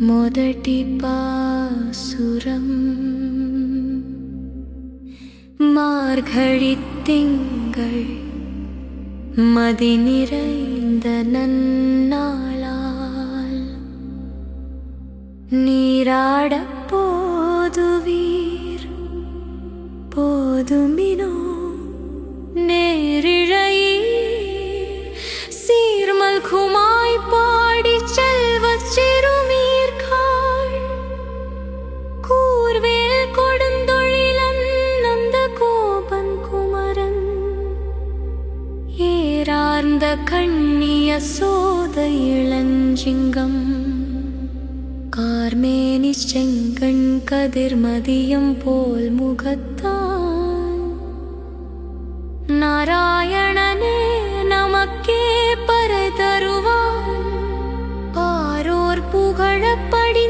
మొదటి పాసురం மார்கழி திங்கள் மதி நிறைந்த நன்னாளால் நீராடப் போதுவீர் போதுமினோ நேரிழையீர் சீர்மல் குமாய் ஏறார்ந்த கண்ணிய சோத இளஞ்சிங்கம். கார்மேனி செங்கண் கதிர்மதியம் போல் முகத்தான். நாராயணனே நமக்கே பரதருவான். பாரோர் புகழப்படி